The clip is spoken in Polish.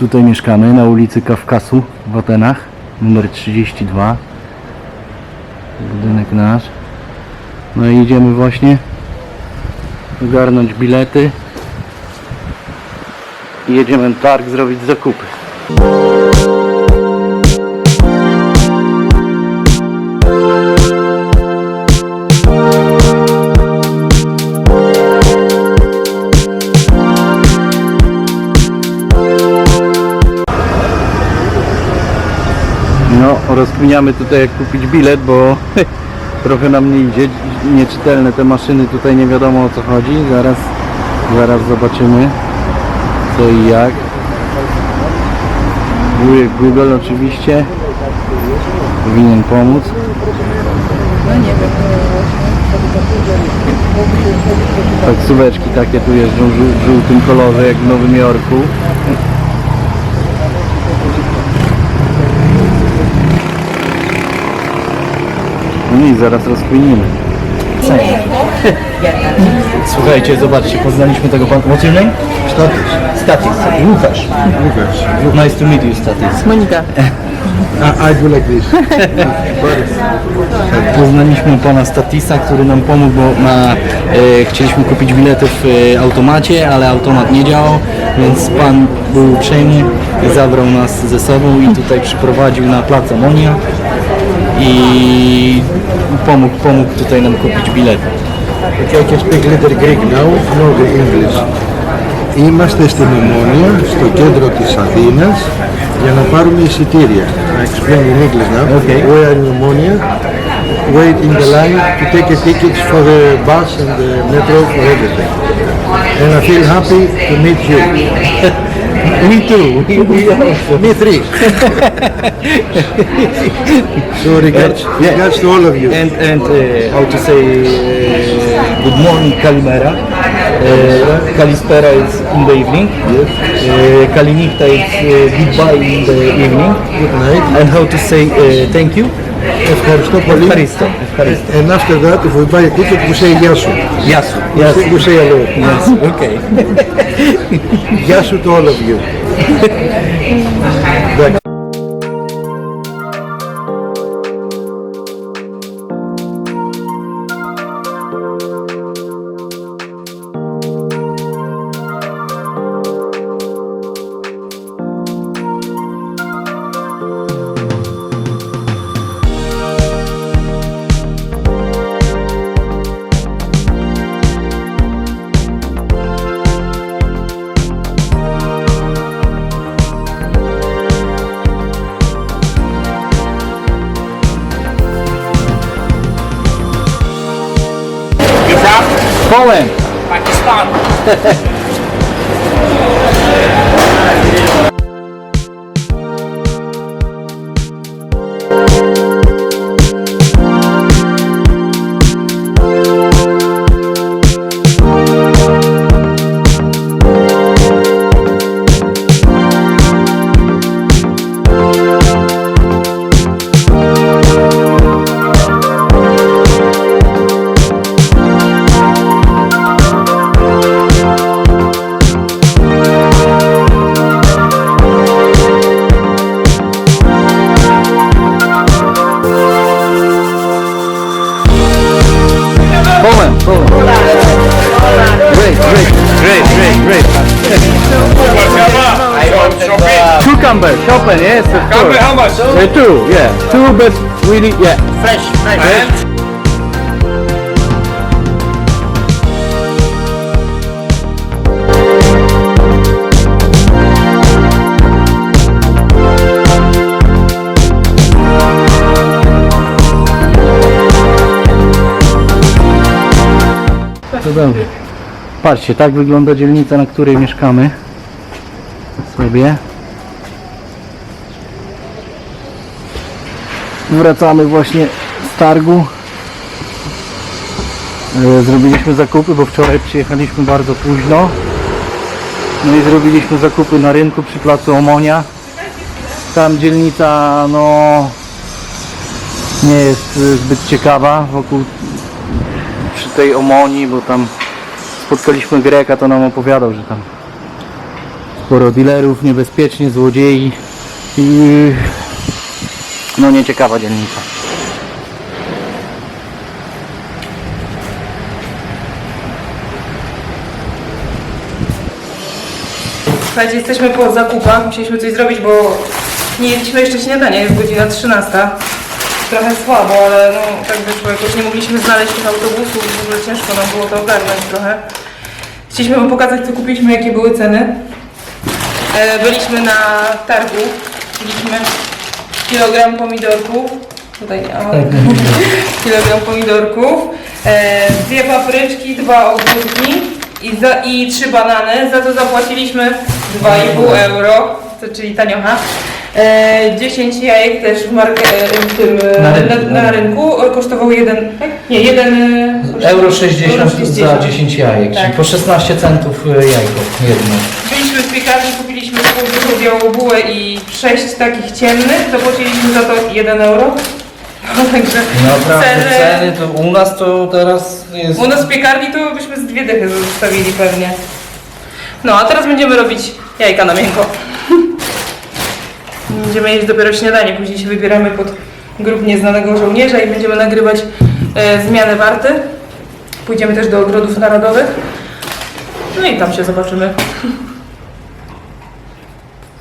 tutaj mieszkamy, na ulicy Kawkasu w Atenach, numer 32. Budynek nasz. No i idziemy właśnie ogarnąć bilety i jedziemy na targ zrobić zakupy. Rozkminiamy tutaj jak kupić bilet, bo trochę nam nie idzie. Nieczytelne te maszyny, tutaj nie wiadomo o co chodzi. Zaraz, zaraz zobaczymy co i jak. Wujek Google oczywiście powinien pomóc. Taksóweczki takie tu jeżdżą w żółtym kolorze jak w Nowym Jorku. I zaraz rozkminimy. Słuchajcie, zobaczcie, poznaliśmy tego pana. What's your name? Statis. Statis. Łukasz. Łukasz. Nice to meet you, Statis. Monika. I, I do like this. Poznaliśmy pana Statisa, który nam pomógł, bo na, e, chcieliśmy kupić bilety w e, automacie, ale automat nie działał, więc pan był uprzejmy, zabrał nas ze sobą i tutaj przyprowadził na plac Amonia i pomógł, pomógł tutaj nam kupić bilety. Okay, I can speak little Greek now, no Greek English. Είμαστε στην Ομόνια, στο κέντρο της Αθήνας, για να πάρουμε εισιτήρια. I explain in English now. Okay. We are in Omonia, wait in the line to take a ticket for the bus and the metro for everything. And I feel happy to meet you. Me too. We, we also. Me three. so regards, Yeah. regards to all of you. And and uh, how to say uh, good morning Kalimera. Uh, Kalispera is in the evening. Yes. Uh, Kalinichta is uh, goodbye in the evening. Good night. And how to say uh, thank you? Ευχαριστώ πολύ. Ευχαριστώ. Ευχαριστώ. And after that, if we buy a ticket, we say Γεια σου. Yes. We Yes. say, we say hello. Yes. Okay. Γεια σου to all of you. Εντάξει. Poland. Pakistan. Cucumber, Chopin, yes, of Camber, course. how much? Uh, two, yeah, two, but really, yeah. Fresh, fresh. And. Patrzcie, tak wygląda dzielnica, na której mieszkamy. Sobie. Wracamy właśnie z targu. E, Zrobiliśmy zakupy, bo wczoraj przyjechaliśmy bardzo późno. No i zrobiliśmy zakupy na rynku przy placu Omonia. Tam dzielnica no nie jest e, zbyt ciekawa wokół przy tej Omonii, bo tam spotkaliśmy Greka, to nam opowiadał, że tam sporo dealerów, niebezpiecznie, złodziei i no nieciekawa dzielnica. Słuchajcie, jesteśmy po zakupach, musieliśmy coś zrobić, bo nie jedliśmy jeszcze śniadania, jest godzina 13. Trochę słabo, ale no tak wyszło, jakoś nie mogliśmy znaleźć tych autobusów, w ogóle ciężko nam było to ogarnąć trochę. Chcieliśmy wam pokazać, co kupiliśmy, jakie były ceny. E, byliśmy na targu, mieliśmy kilogram pomidorków, tutaj o, kilogram pomidorków, e, dwie papryczki, dwa ogórki i, za, i trzy banany. Za to zapłaciliśmy 2,5 euro, to, czyli taniocha. E, 10 jajek też w, marke, e, w tym, e, Na rynku, na, na rynku e, kosztowało jeden, tak? nie, jeden e, Euro 60 euro za 60. 10 jajek, Tak. czyli po 16 centów y, jajko jedno. Byliśmy w piekarni, białą bułę i sześć takich ciemnych, zapłaciliśmy za to 1 euro. No, także Naprawdę ceny- ceny to u nas to teraz jest... U nas w piekarni to byśmy z dwie dychy zostawili pewnie. No, a teraz będziemy robić jajka na miękko. Będziemy jeść dopiero śniadanie, później się wybieramy pod grób nieznanego żołnierza i będziemy nagrywać e, zmianę warty. Pójdziemy też do ogrodów narodowych. No i tam się zobaczymy.